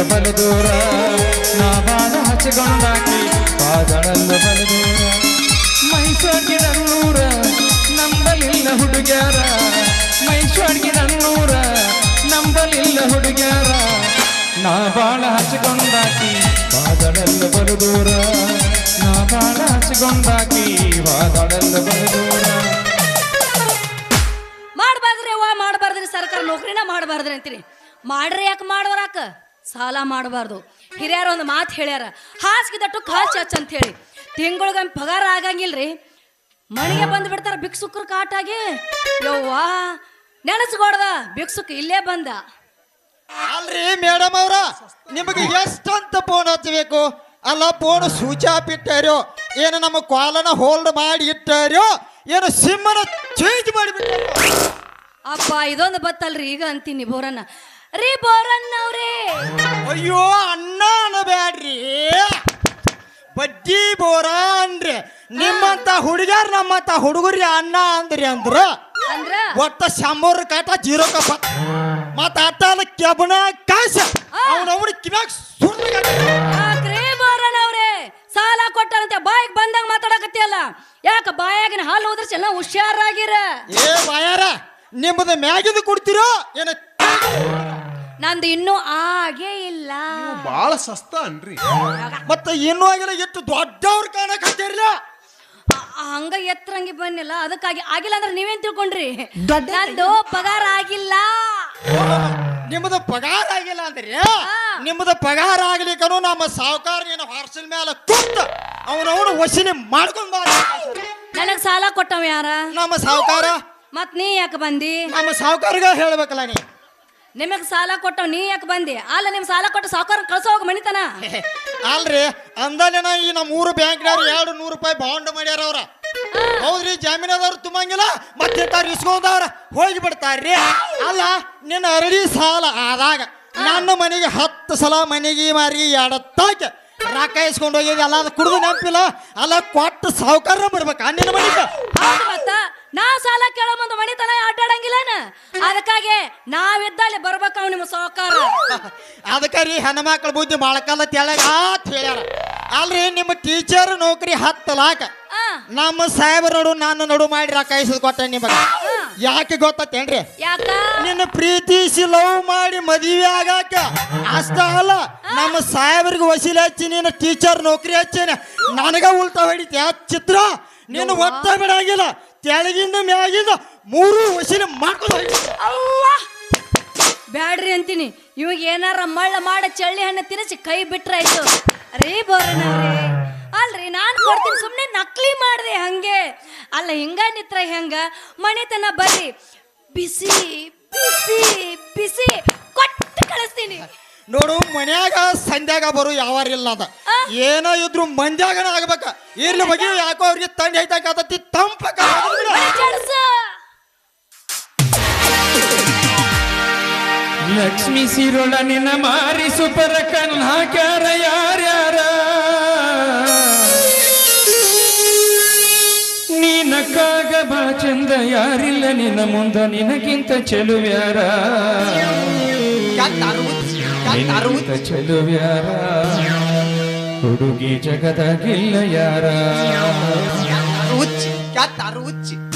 ಪಾದಳೆಲ್ಲ ಬಲದೂರ ನಾ ಬಾಣ ಹಚ್ಚಿಕೊಂಡಾಕಿ ಪಾದಳಲ್ಲು ಬಲು ದೂರ. ಮೈಸೂರಿಗೆ ನನ್ನೂರ ನಂಬಲಿಲ್ಲ ಹುಡುಗ್ಯಾರ. ಮೈಸೂರಿಗೆ ನನ್ನೂರ ನಂಬಲಿಲ್ಲ ಹುಡುಗ್ಯಾರ. ನಾ ಬಾಳ ಹಚ್ಚಿಕೊಂಡಾಕಿ ಪಾದಳಲ್ಲು ಬಲು ದೂರ. ನಾ ಬಾಳ ಹಚ್ಚಿಕೊಂಡಾಕಿ ಪಾದಳಲ್ಲು ಬಲು ದೂರ. ಮಾಡಬಾರ್ದ್ರಿ ಅವ್ವ, ಮಾಡಬಾರ್ದ್ರಿ ಸರ್ಕಾರ, ನೌಕರಿನ ಮಾಡಬಾರ್ದ್ರಿ ಅಂತೀರಿ. ಮಾಡ್ರಿ ಯಾಕೆ ಮಾಡೋರಾಕ ಸಾಲ ಮಾಡಬಾರ್ದು. ಹಿರಿಯರ ಒಂದು ಮಾತು ಹೇಳ್ಯಾರ ಹಾಸಿಗೆ ದಟ್ಟು ಹಚ್ಚ ಚಚ್ ಅಂತ ಹೇಳಿ ತಿಂಗಳಿಗೆ ಪಗಾರ ಆಗಂಗಿಲ್ರಿ. ಮನೆಗೆ ಬಂದು ಬಿಡ್ತಾರ ಭಿಕ್ಸುಕ್ರ ಕಾಟಾಗಿ. ಯವ್ವಾ ನೆನಸ್ಕೊಡ್ದ ಭಿಕ್ಷುಕ್ ಇಲ್ಲೇ ಬಂದ. ಅಲ್ರಿ ಮೇಡಮ್ ಅವ್ರ ನಿಮಗೆ ಎಷ್ಟಂತ ಫೋನ್ ಹಚ್ಚಬೇಕು? ಅಲ್ಲ ಫೋನ್ ಸೂಚಾ ಆಫ್ ಇಟ್ಟಾರೋ ಏನು ನಮ್ಮ ಕಾಲನ ಹೋಲ್ಡ್ ಮಾಡಿ ಇಟ್ಟಾರೋ ಏನು ಸಿಮ್ಮನ ಚೇಂಜ್ ಮಾಡಿಬಿಟ್ಟಾರೋ? ಅಪ್ಪ ಇದೊಂದು ಬತ್ತಲ್ರಿ ಈಗ ಅಂತೀನಿ ಬೋರನ್ನ ರೀ ಬೋರನ್ ಅವ್ರೇ ಅಯ್ಯೋ ಅಣ್ಣ ಅನ್ನಬೇಡ್ರಿ ಬಜ್ಜಿ ಬೋರ ಅನ್ರಿ ನಿಮ್ಮಂತ ಹುಡುಗ್ಯಾರ ನಮ್ಮಂತ ಹುಡುಗರಿ ಅಣ್ಣ ಅಂದ್ರಿ ಅಂದ್ರ ಅಂದ್ರ? ಒಟ್ಟ ಶಂಬರ್ ಕಾಟ ಜೀರೋ ಕಪ್ಪ. ಮತ್ತ ಅಟ್ಟ ಕೆಬಣ ಕಾಸ. ಅವನವನು ಕಿವ್ಯಾಗ ಸುರ್ದ ಯಾಕ್ರಿ ಬೋರನ್ ಅವ್ರೆ ಸಾಲ ಕೊಟ್ಟಾರಂತೆ ಬಾಯಿಗೆ ಬಂದಂಗ ಮಾತಾಡಕತ್ತಿಯಲ್ಲ. ಯಾಕ ಬಾಯಾಗಿನ ಹಾಲು ಹೋದ್ರೆ ಹುಷಾರಾಗಿರ? ಏ ಬಾಯಾರ ನಿಮ್ಮದ ಮ್ಯಾಗಿಂದ ಕೊಡ್ತೀರೋ? ಏನ ನಂದು ಇನ್ನೂ ಆಗೇ ಇಲ್ಲ. ಬಾಳ ಸಸ್ತ ಅನ್ರಿ. ಮತ್ತೆ ಇನ್ನೂ ಆಗಿಲ್ಲ ಎಷ್ಟು ದೊಡ್ಡವ್ರ ಕಾಣಕ್ ಹತ್ತಿರಲ್ಲ ಹಂಗ ಎತ್ತರಂಗಿ ಬಂದಿಲ್ಲ ಅದಕ್ಕಾಗಿ ಆಗಿಲ್ಲ ಅಂದ್ರೆ ನೀವೇನ್ ತಿಳ್ಕೊಂಡ್ರಿ? ನಂದು ಪಗಾರ ಆಗಿಲ್ಲ. ನಿಮ್ಮದು ಪಗಾರ ಆಗಿಲ್ಲ ಅಂದ್ರಿ? ನಿಮ್ಮದು ಪಗಾರ ಆಗ್ಲಿಕ್ಕನು ನಮ್ಮ ಸಾವುಕಾರ ನೀನು ಹಾರ್ಸಿನ ಮೇಲೆ ಕುತ್ತ ಅವನವನು ವಸೂಲಿ ಮಾಡ್ಕೊಂಡ್ ಬಾರ. ನನಗ್ ಸಾಲ ಕೊಟ್ಟವ ಯಾರ? ನಮ್ಮ ಸಾವುಕಾರ? ಮತ್ ನೀ ಯಾಕೆ ಬಂದಿ? ನಮ್ಮ ಸಾವುಕಾರಗ ಹೇಳ್ಬೇಕಲ್ಲ ನೀ. ನಿಮಗ್ ಸಾಲ ಕೊಟ್ಟವ್ ನೀ ಯಾಕೆ ಬಂದಿ? ಅಲ್ಲ ನಿಮ್ ಸಾಲ ಕೊಟ್ಟು ಸಾವುಕಾರ ಕಳ್ಸೋ ಹೋಗ ಮನಿತನ ಅಲ್ರಿ ಅಂದಲೇನ ಈ ನಮ್ಮ ಊರು ಬ್ಯಾಂಕ್ನವ್ರು ಎರಡು ನೂರು ರೂಪಾಯಿ ಬಾಂಡ್ ಮಾಡ್ಯಾರ ಅವ್ರ. ಹೌದ್ರಿ ಜಾಮೀನದವ್ರು ತುಂಬಂಗಿಲ್ಲ ಮತ್ತೆ ಇಸ್ಕೊಂಡವ್ರ ಹೋಗಿ ಬಿಡ್ತಾರ್ರಿ. ಅಲ್ಲ ನಿನ್ನ ಅರಳಿ ಸಾಲ ಆದಾಗ ನನ್ನ ಮನೆಗೆ ಹತ್ತು ಸಲ ಮನೆಗೆ ಮಾರಿ ಎಡತ್ತಾಕೆ ರೊಕ್ಕ ಇಸ್ಕೊಂಡು ಹೋಗಿದ್ ಅಲ್ಲ ಅದು ಕುಡಿದು ನೆನಪಿಲ್ಲ. ಅಲ್ಲ ಕೊಟ್ಟು ಸಾವುಕಾರ ಬರ್ಬೇಕು ಅನ್ನಿನ ಮನೆಗೆ. ನಾ ಸಾಲ ಕೇಳೋ ಮುಂದೆ ಮನಿತನ ಅಡ್ಡಾಡಂಗಿಲ್ಲನ? ಅದಕ್ಕಾಗಿ ನಾವಿದ್ದಲ್ಲಿ ಬರ್ಬೇಕು ಅವ್ ನಿಮ್ಮ ಸಾವುಕಾರ. ಅದಕ್ಕೆ ರೀ ಹೆಣ್ಮಕ್ಳ ಬುದ್ಧಿ ಮೊಳಕಲ್ಲ ತೆಳಗ ಆತ್ ಹೇಳ್ಯಾರ. ಅಲ್ರಿ ನಿಮ್ಮ ಟೀಚರ್ ನೌಕರಿ ಹತ್ತು ಲಾಕ. ನಮ್ಮ ಸಾಹೇಬ್ರ ನಡು ನಾನು ನಡು ಮಾಡಿ ರೊಕ್ಕ ಇಸಿದ್ ಕೊಟ್ಟೆ ನಿಮಗೆ. ಯಾಕೆ ಗೊತ್ತೇನ್ರಿ ನಿನ್ನ ಪ್ರೀತಿಸಿ ಲವ್ ಮಾಡಿ ಮದುವೆ ಆಗಾಕ ಅಷ್ಟ ಅಲ್ಲ ನಮ್ಮ ಸಾಹೇಬರಿಗೆ ವಸೀಲಿ ಹಚ್ಚಿ ನಿನ್ನ ಟೀಚರ್ ನೌಕರಿ ಹಚ್ಚೇನೆ ನನಗ ಉಲ್ಟಾ ಹೊಡಿತಿ. ಚಿತ್ರ ನೀನು ಒತ್ತ ಬಿಡಾಗಿಲ್ಲ ತೆಳಗಿಂದ ಮ್ಯಾಗಿಂದ ಮೂರು ವಶಿನ ಮಾಡ್ಕೊಂಡು ಅವ್ವ! ಬ್ಯಾಡ್ರಿ ಅಂತೀನಿ. ಇವಾಗ ಏನಾರ ಮಳ್ಳ ಮಾಡ ಚಳ್ಳಿ ಹಣ್ಣು ತಿನ್ನಿಸಿ ಕೈ ಬಿಟ್ರಾಯ್ತು ರೀ ಬೋರನವ್ರಿ ಅಲ್ರಿ ನಾನು ಕೊಡ್ತೀನಿ. ಸುಮ್ಮನೆ ನಕಲಿ ಮಾಡಿದೆ ಹಂಗೆ. ಅಲ್ಲ ಹಿಂಗ ನಿತ್ರ ಹೆಂಗ? ಮನೆತನ ಬರ್ರಿ. ಬಿಸಿ ಬಿಸಿ ಬಿಸಿ. ಕೊಟ್ಟು ಕಳಿಸ್ತೀನಿ. ನೋಡು ಮನ್ಯಾಗ ಸಂಧ್ಯಾಗ ಬರು ಯಾವಾರಿಲ್ಲ ಅದ. ಏನೋ ಇದ್ರು ಮಂದ್ಯಾಗನ ಆಗ್ಬೇಕ. ಇರ್ಲಿ ಬಗ್ಗೆ ಯಾಕೋ ಅವ್ರಿಗೆ ತಂಡ ಐತಾಕತ್ತತಿ ತಂಪಕ ಲಕ್ಷ್ಮಿ ಸಿರುಳ ನಿನ್ನ ಮಾರಿ ಸುಪರ ಕಣ್ ಹಾಕ್ಯಾರ ಯಾರ್ಯಾರ? ನೀನಕ್ಕಾಗ ಬಾ ಚಂದ ಯಾರಿಲ್ಲ ನಿನ್ನ ಮುಂದ ನಿನಗಿಂತ ಚೆಲುವ್ಯಾರ ನಿನಗಿಂತ ಚೆಲುವ್ಯಾರ ಹುಡುಗಿ ಜಗದಾಗಿಲ್ಲ ಯಾರ? ಹುಚ್ಚಿ ಕ್ಯಾತಾರು ಹುಚ್ಚಿ ಲಕ್ಷ್ಮಿ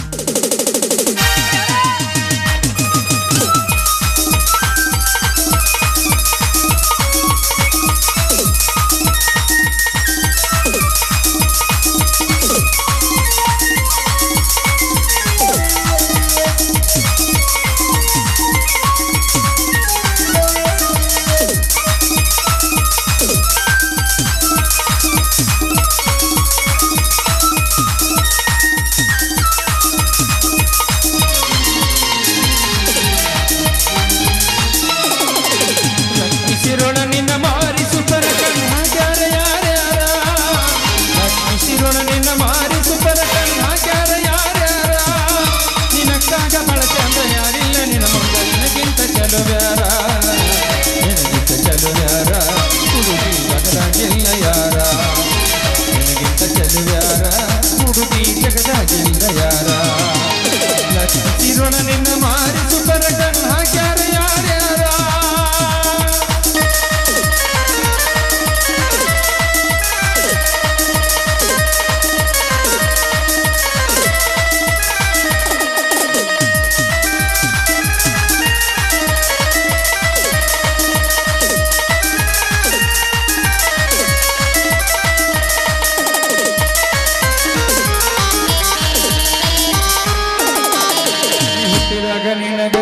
ನಿನಗ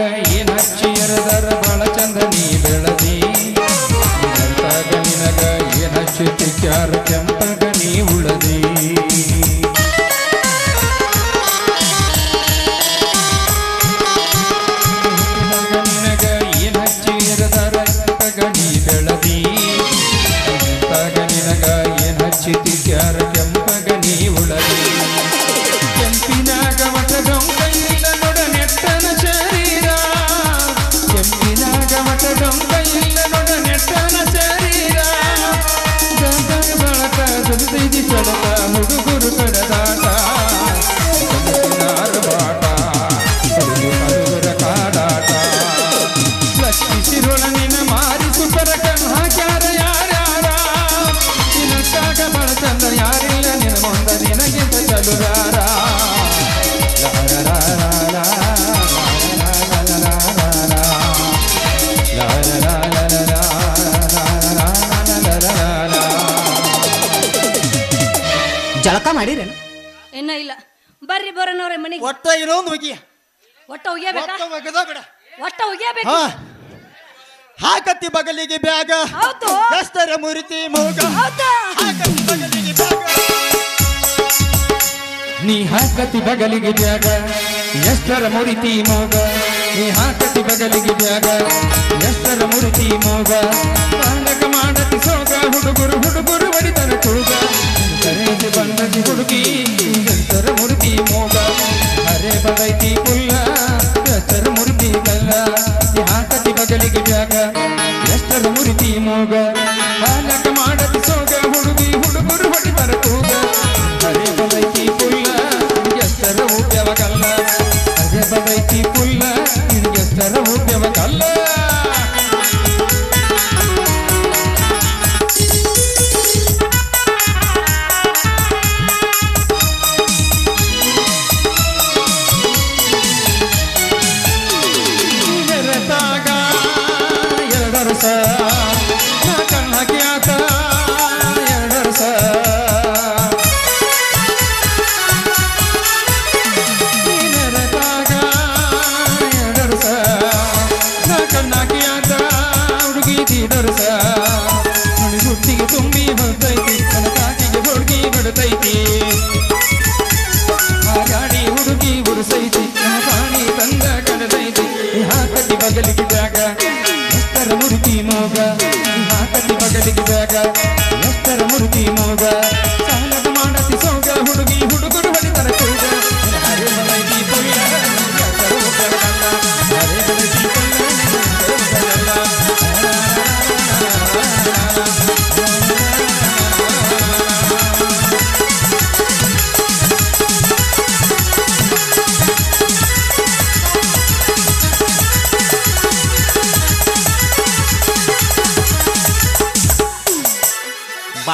ಏನ ಇಲ್ಲ. ಬರ್ರಿ ಬರೋನವ್ರೆ ಮನೆಗೆ. ಒಟ್ಟ ಏನೋ ಒಂದು ಒಟ್ಟ ಒಟ್ಟ ಒಗೆದ ಒಟ್ಟ ಒಗಿಯಬೇಕು. ಹಾಕತ್ತಿ ಬಗಲಿಗೆ ಬ್ಯಾಗ. ಹೌದು. ಎಷ್ಟರ ಮುರಿತಿ ಮೋಗ. ಹೌದು. ಹಾಕತ್ತಿ ಬಗಲಿಗೆ ಬ್ಯಾಗ. ನೀ ಹಾಕತಿ ಬಗಲಿಗೆ ಬ್ಯಾಗ. ಎಷ್ಟರ ಮುರಿತಿ ಮೋಗ. ನೀ ಹಾಕತಿ ಬಗಲಿಗೆ ಬ್ಯಾಗ. ಎಷ್ಟರ ಮುರಿತಿ ಮೋಗ. ಪಾಂಡಕ ಮಾಡತಿ ಸೋಗ. ಹುಡುಗರು ಹುಡುಗರು ವರಿತನ ತೂಗ ಕರೆದು ಬಂದದಿ ಹುಡುಗಿ ದತ್ತರ ಮುರುಗಿ ಮೋಗ ಹರೆ ಬದೈತಿ ಪುಲ್ಲ ದತ್ತರ ಮುರುಗಿ ಗಲ್ಲ. ಹಾಕತಿ ಬಗಲಿಗೆ ಜಾಗ. Angélica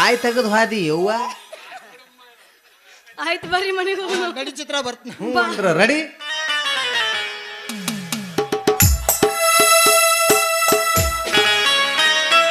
ನಾಯಿ ತೆಗೆದು ಹಾದಿ ಯವ್ವ. ಆಯ್ತು ಬರ್ರಿ ಮನೆಗೆ ಹೋಗೋಣ. ಗಡಿ ಚಿತ್ರ ಬರ್ತೀನಿ. ಹ್ಞೂ ರೆಡಿ